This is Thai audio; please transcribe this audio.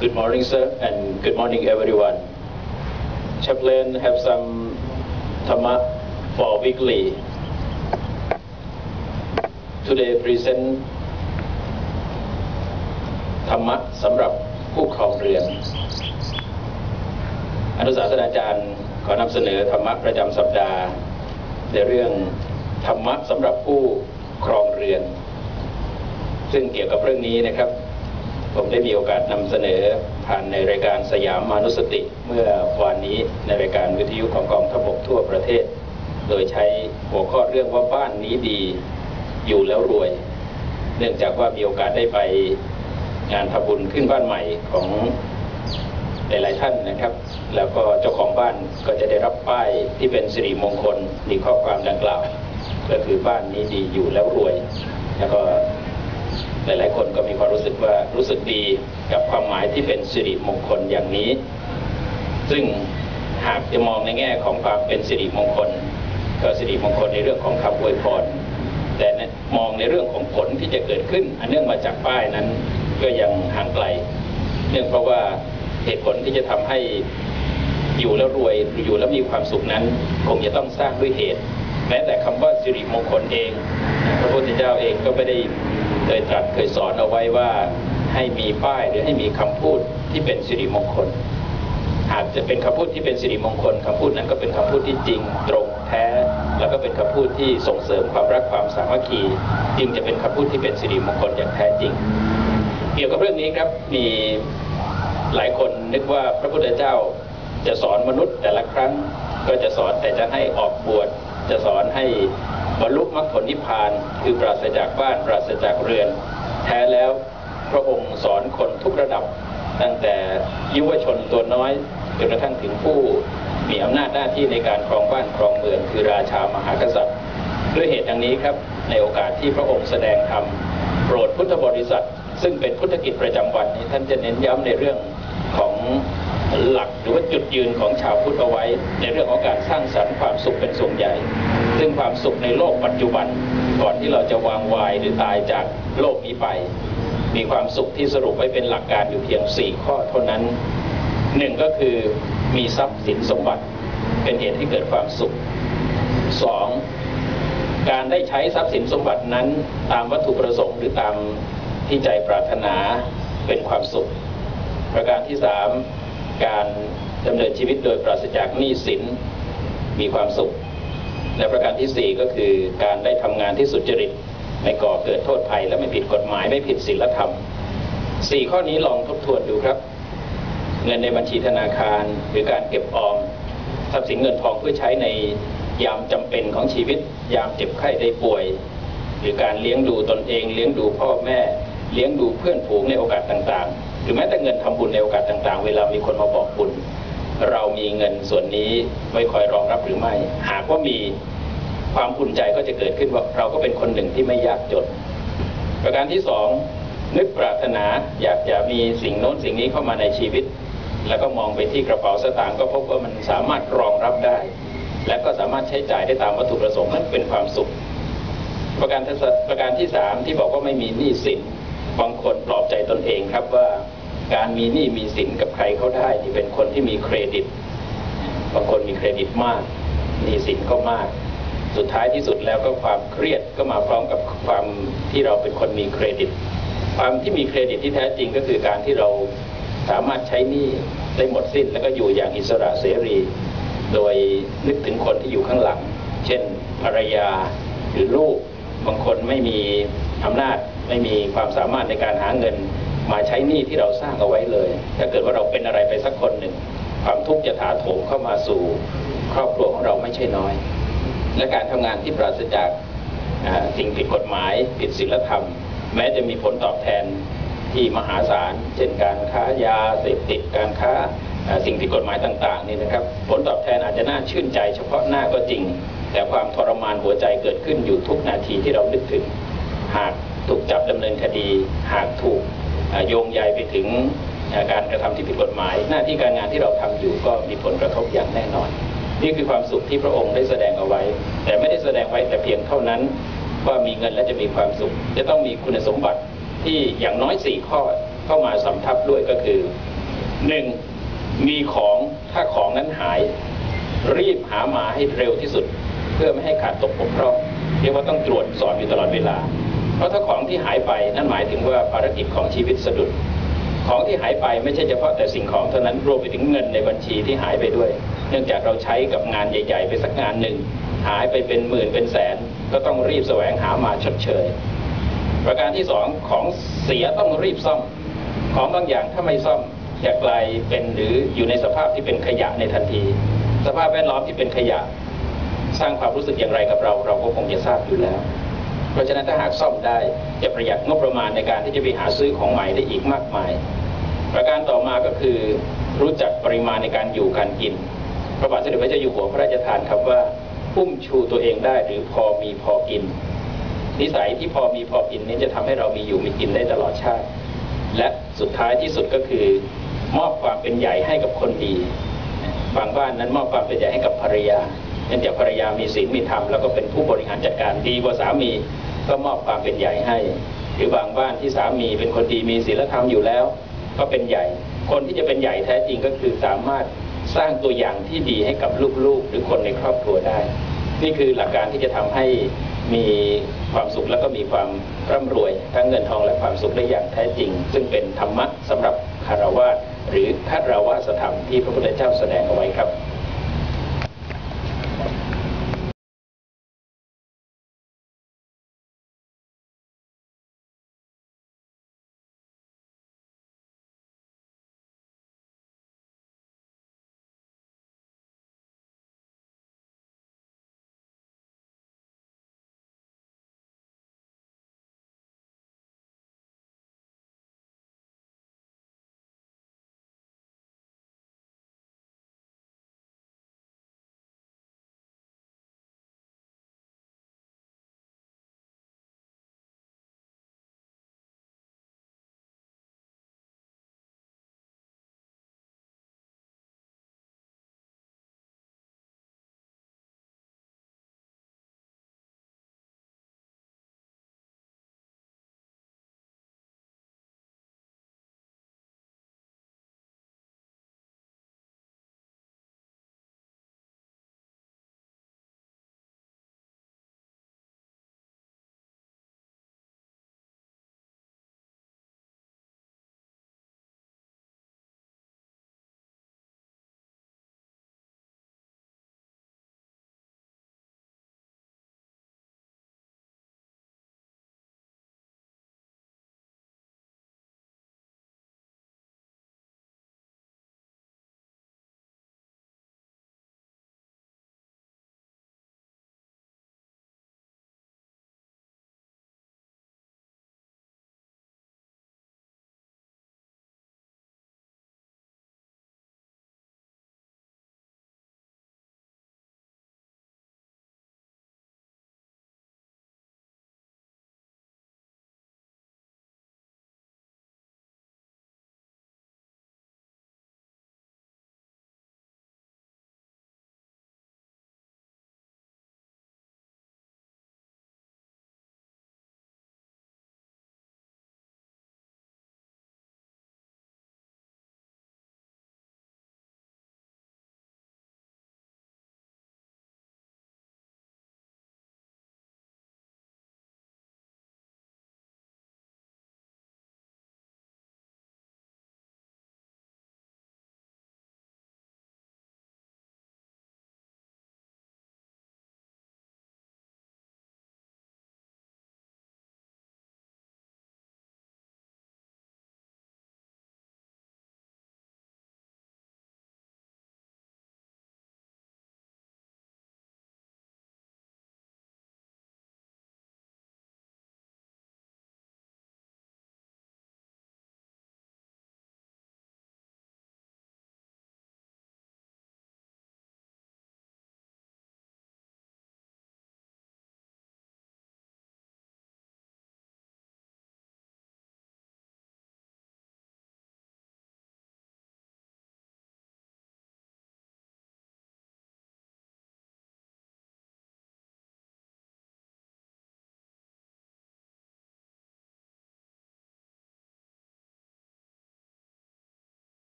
Good morning, sir, and good morning, everyone. Chaplain have some Dhamma for weekly. Today present ธรรมะสำหรับผู้ครองเรือนอนุสาสนาจารย์ขอนำเสนอธรรมะประจำสัปดาห์ ในเรื่องธรรมะสำหรับผู้ครองเรือน ซึ่งเกี่ยวกับเรื่องนี้นะครับ ผมได้มีโอกาสนำเสนอผ่านในรายการสยามมานุสติ เมื่อวานนี้ในรายการวิทยุของกองทัพบกทั่วประเทศ โดยใช้หัวข้อเรื่องว่าบ้านนี้ดีอยู่แล้วรวย เนื่องจากว่ามีโอกาสได้ไปงานทำบุญขึ้นบ้านใหม่ของหลายๆท่านนะครับ แล้วก็เจ้าของบ้านก็จะได้รับป้ายที่เป็นสิริมงคลมีข้อความดังกล่าว ก็คือบ้านนี้ดีอยู่แล้วรวย แล้วก็ หลาย ๆ คนก็มีความรู้สึกว่ารู้สึกดีกับความหมายที่เป็นสิริมงคลอย่างนี้ ซึ่งหากจะมองในแง่ของความเป็นสิริมงคล ก็สิริมงคลในเรื่องของคำอวยพรแต่มองในเรื่องของผลที่จะเกิดขึ้น อันเนื่องมาจากป้ายนั้นก็ยังห่างไกล เนื่องเพราะว่าเหตุผลที่จะทำให้อยู่แล้วรวยหรืออยู่แล้วมีความสุขนั้น คงจะต้องสร้างด้วยเหตุ แม้แต่คำว่าสิริมงคลเอง พระพุทธเจ้าเองก็ไม่ได้ เคยตรัสเคยสอนเอาไว้ว่าให้มีป้ายหรือให้มีคำพูดที่เป็นสิริมงคลหากจะเป็นคำพูดที่เป็นสิริมงคลคำพูดนั้นก็เป็นคำพูดที่จริงตรงแท้ แล้วก็เป็นคำพูดที่ส่งเสริมความรักความสามัคคีจึงจะเป็นคำพูดที่เป็นสิริมงคลอย่างแท้จริง เกี่ยวกับเรื่องนี้ครับมีหลายคนนึกว่าพระพุทธเจ้าจะสอนมนุษย์แต่ละครั้งก็จะสอนแต่จะให้ออกบวชจะสอนให้ บรรลุมรรคผลนิพพานคือปราศจากบ้านปราศจากเรือน แท้แล้วพระองค์สอนคนทุกระดับ ตั้งแต่ยุวชนตัวน้อยจนกระทั่งถึงผู้มีอำนาจหน้าที่ในการครองบ้านครองเมืองคือราชามหากษัตริย์ ด้วยเหตุดังนี้ครับในโอกาสที่พระองค์แสดงธรรมโปรดพุทธบริษัท ซึ่งเป็นพุทธกิจประจำวันนี้ท่านจะเน้นย้ำในเรื่องของหลักหรือว่าจุดยืนของชาวพุทธเอาไว้ ในเรื่องของการสร้างสรรค์ความสุขเป็นส่วนใหญ่ ซึ่งความสุขในโลกปัจจุบันก่อนที่เราจะวางวายหรือตายจากโลกนี้ไป มีความสุขที่สรุปไว้เป็นหลักการอยู่เพียง 4 ข้อเท่านั้นหนึ่งก็คือมีทรัพย์สินสมบัติเป็นเหตุให้เกิดความสุขสองการได้ใช้ทรัพย์สินสมบัตินั้น ตามวัตถุประสงค์หรือตามที่ใจปรารถนาเป็นความสุข ประการที่สามการดำเนินชีวิตโดยปราศจากหนี้สินมีความสุข และประการที่สี่ก็คือการได้ทำงานที่สุจริต ไม่ก่อเกิดโทษภัย และไม่ผิดกฎหมายไม่ผิดศีลธรรมสี่ข้อนี้ลองทบทวนดูครับ เงินในบัญชีธนาคาร หรือการเก็บออมทรัพย์สินเงินทองเพื่อใช้ในยามจำเป็นของชีวิต ยามเจ็บไข้ได้ป่วย หรือการเลี้ยงดูตนเอง เลี้ยงดูพ่อแม่ เลี้ยงดูเพื่อนฝูงในโอกาสต่างๆ หรือแม้แต่เงินทำบุญในโอกาสต่างๆ เวลามีคนมาบอกบุญ เรามีเงินส่วนนี้ไว้คอยรองรับหรือไม่ หากว่ามีความภูมิใจก็จะเกิดขึ้นว่าเราก็เป็นคนหนึ่งที่ไม่ยากจน ประการที่สองนึกปรารถนาอยากจะมีสิ่งโน้นสิ่งนี้เข้ามาในชีวิต แล้วก็มองไปที่กระเป๋าสตางค์ก็พบว่ามันสามารถรองรับได้ และก็สามารถใช้จ่ายได้ตามวัตถุประสงค์นั่นเป็นความสุข ประการประการที่สามที่บอกว่าไม่มีหนี้สินบางคนปลอบใจตนเองครับว่า การมีหนี้มีสินกับใครเขาได้นี่เป็นคนที่มีเครดิตบางคนมีเครดิตมากหนี้สินก็มาก สุดท้ายที่สุดแล้วก็ความเครียดก็มาพร้อมกับความที่เราเป็นคนมีเครดิต ความที่มีเครดิตที่แท้จริงก็คือการที่เราสามารถใช้หนี้ได้หมดสิ้นแล้วก็อยู่อย่างอิสระเสรี โดยนึกถึงคนที่อยู่ข้างหลัง เช่นภรรยาหรือลูกบางคนไม่มีอำนาจไม่มีความสามารถในการหาเงิน มาใช้หนี้ที่เราสร้างเอาไว้เลย ถ้าเกิดว่าเราเป็นอะไรไปสักคนหนึ่ง ความทุกข์จะถาโถมเข้ามาสู่ครอบครัวของเราไม่ใช่น้อย และการทำงานที่ปราศจากสิ่งผิดกฎหมายผิดศีลธรรม แม้จะมีผลตอบแทนที่มหาศาล เช่นการค้ายาเสพติดการค้าสิ่งผิดกฎหมายต่างๆนี่นะครับ ผลตอบแทนอาจจะน่าชื่นใจเฉพาะหน้าก็จริง แต่ความทรมานหัวใจเกิดขึ้นอยู่ทุกนาทีที่เรานึกถึง หากถูกจับดำเนินคดี หากถูก โยงใยไปถึงการกระทำที่ผิดกฎหมาย หน้าที่การงานที่เราทำอยู่ก็มีผลกระทบอย่างแน่นอน นี่คือความสุขที่พระองค์ได้แสดงเอาไว้ แต่ไม่ได้แสดงไว้แต่เพียงเท่านั้น ว่ามีเงินและจะมีความสุข จะต้องมีคุณสมบัติที่อย่างน้อย 4 ข้อเข้ามาสำทับด้วยก็คือหนึ่งมีของถ้าของนั้นหาย รีบหามาให้เร็วที่สุด เพื่อไม่ให้ขาดตกบกพร่องเรียกว่าต้องตรวจสอบอยู่ตลอดเวลา เพราะถ้าของที่หายไปนั่นหมายถึงว่าภารกิจของชีวิตสะดุด ของที่หายไปไม่ใช่เฉพาะแต่สิ่งของเท่านั้นรวมไปถึงเงินในบัญชีที่หายไปด้วย เนื่องจากเราใช้กับงานใหญ่ ๆ ไปสักงานหนึ่ง หายไปเป็นหมื่นเป็นแสน ก็ต้องรีบแสวงหามาชดเชย ประการที่สองของเสียต้องรีบซ่อม ของบางอย่างถ้าไม่ซ่อมจะกลายเป็นหรืออยู่ในสภาพที่เป็นขยะในทันที สภาพแวดล้อมที่เป็นขยะ สร้างความรู้สึกอย่างไรกับเรา เราก็คงจะทราบอยู่แล้ว เพราะฉะนั้นถ้าหากซ่อมได้จะประหยัดงบประมาณในการที่จะไปหาซื้อของใหม่ได้อีกมากมาย ประการต่อมาก็คือรู้จักปริมาณในการอยู่การกิน พระบาทสมเด็จพระเจ้าอยู่หัวพระราชทานคำว่าพุ่มชูตัวเองได้หรือพอมีพอกิน นิสัยที่พอมีพอกินนี้จะทำให้เรามีอยู่มีกินได้ตลอดชาติ และสุดท้ายที่สุดก็คือ มอบความเป็นใหญ่ให้กับคนดีบางบ้านนั้นมอบความเป็นใหญ่ให้กับภรรยาเนื่องจากภรรยามีศีลมีธรรมแล้วก็เป็นผู้บริหารจัดการดีกว่าสามี ก็มอบความเป็นใหญ่ให้ หรือบางบ้านที่สามีเป็นคนดีมีศีลธรรมอยู่แล้ว ก็เป็นใหญ่ คนที่จะเป็นใหญ่แท้จริงก็คือสามารถสร้างตัวอย่างที่ดีให้กับลูกๆ หรือคนในครอบครัวได้ นี่คือหลักการที่จะทำให้มีความสุขแล้วก็มีความร่ำรวย ทั้งเงินทองและความสุขได้อย่างแท้จริง ซึ่งเป็นธรรมะสำหรับคารวะหรือคารวะสธรรมที่พระพุทธเจ้าแสดงเอาไว้ครับ